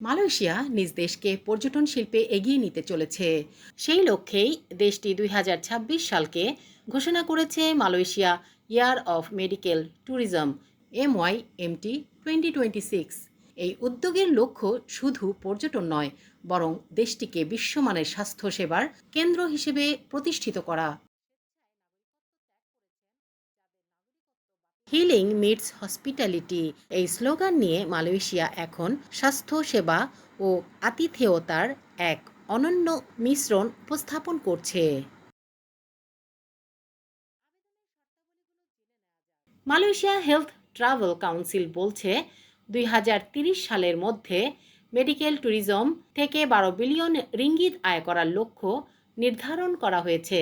Malaysia নিজ দেশকে পর্যটন শিল্পে এগিয়ে নিতে চলেছে। সেই লক্ষ্যেই দেশটি দুই হাজার ছাব্বিশ সালকে ঘোষণা করেছে Malaysia year of medical tourism M Y MT twenty twenty six. এই উদ্যোগের লক্ষ্য শুধু পর্যটন নয়, বরং দেশটিকে বিশ্বমানের স্বাস্থ্যসেবার কেন্দ্র হিসেবে প্রতিষ্ঠিত করা। হিলিং মিটস হসপিটালিটি এই স্লোগান নিয়ে মালয়েশিয়া এখন স্বাস্থ্য সেবা ও আতিথেয়তার এক অনন্য মিশ্রণ উপস্থাপন করছে। মালয়েশিয়া হেলথ ট্রাভেল কাউন্সিল বলছে, দুই সালের মধ্যে মেডিকেল ট্যুরিজম থেকে বারো বিলিয়ন রিঙ্গিত আয় করার লক্ষ্য নির্ধারণ করা হয়েছে।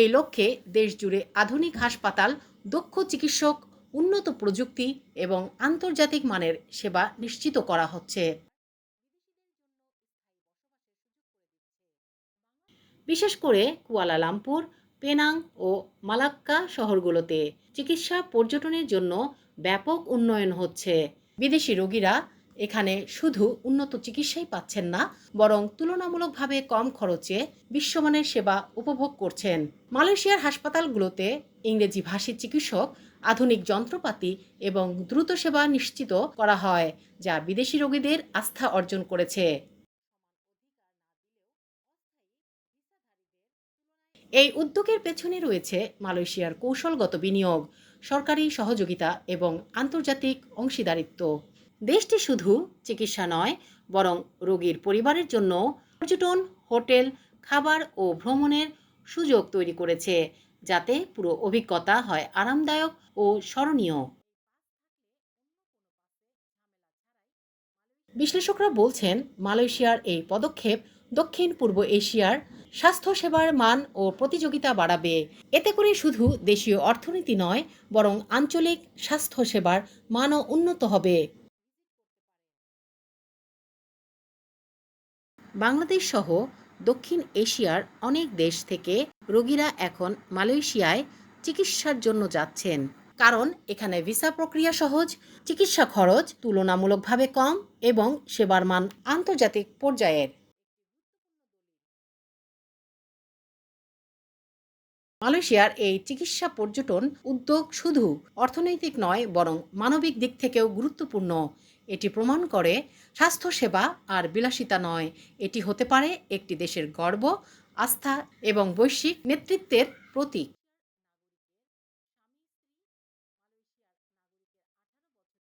এই লক্ষ্যে দেশজুড়ে আধুনিক হাসপাতাল, দক্ষ চিকিৎসক উন্নত প্রযুক্তি এবং আন্তর্জাতিক মানের সেবা নিশ্চিত করা হচ্ছে। বিশেষ করে কুয়ালালামপুর, পেনাং ও মালাক্কা শহরগুলোতে চিকিৎসা পর্যটনের জন্য ব্যাপক উন্নয়ন হচ্ছে। বিদেশি রোগীরা এখানে শুধু উন্নত চিকিৎসাই পাচ্ছেন না, বরং তুলনামূলকভাবে কম খরচে বিশ্বমানের সেবা উপভোগ করছেন। মালয়েশিয়ার হাসপাতালগুলোতে ইংরেজি ভাষী চিকিৎসক আধুনিক যন্ত্রপাতি এবং দ্রুত সেবা নিশ্চিত করা হয়, যা বিদেশি রোগীদের আস্থা অর্জন করেছে। এই উদ্যোগের পেছনে রয়েছে মালয়েশিয়ার কৌশলগত বিনিয়োগ, সরকারি সহযোগিতা এবং আন্তর্জাতিক অংশীদারিত্ব। দেশটি শুধু চিকিৎসা নয়, বরং রোগীর পরিবারের জন্য পর্যটন, হোটেল, খাবার ও ভ্রমণের সুযোগ তৈরি করেছে। যাতে পুরো অভিজ্ঞতা হয় আরামদায়ক ও স্মরণীয়। বিশ্লেষকরা বলছেন, মালয়েশিয়ার এই পদক্ষেপ দক্ষিণ পূর্ব এশিয়ার স্বাস্থ্যসেবার মান ও প্রতিযোগিতা বাড়াবে। এতে করে শুধু দেশীয় অর্থনীতি নয়, বরং আঞ্চলিক স্বাস্থ্যসেবার মানও উন্নত হবে। বাংলাদেশ সহ দক্ষিণ এশিয়ার অনেক দেশ থেকে রোগীরা এখন মালয়েশিয়ায় চিকিৎসার জন্য যাচ্ছেন। কারণ এখানে ভিসা প্রক্রিয়া সহজ, চিকিৎসা খরচ তুলনামূলকভাবে কম এবং সেবার মান আন্তর্জাতিক পর্যায়ের। মালয়েশিয়ার এই চিকিৎসা পর্যটন উদ্যোগ শুধু অর্থনৈতিক নয়, বরং মানবিক দিক থেকেও গুরুত্বপূর্ণ। এটি প্রমাণ করে স্বাস্থ্যসেবা আর বিলাসিতা নয়। এটি হতে পারে একটি দেশের গর্ব, আস্থা এবং বৈশ্বিক নেতৃত্বের প্রতীক।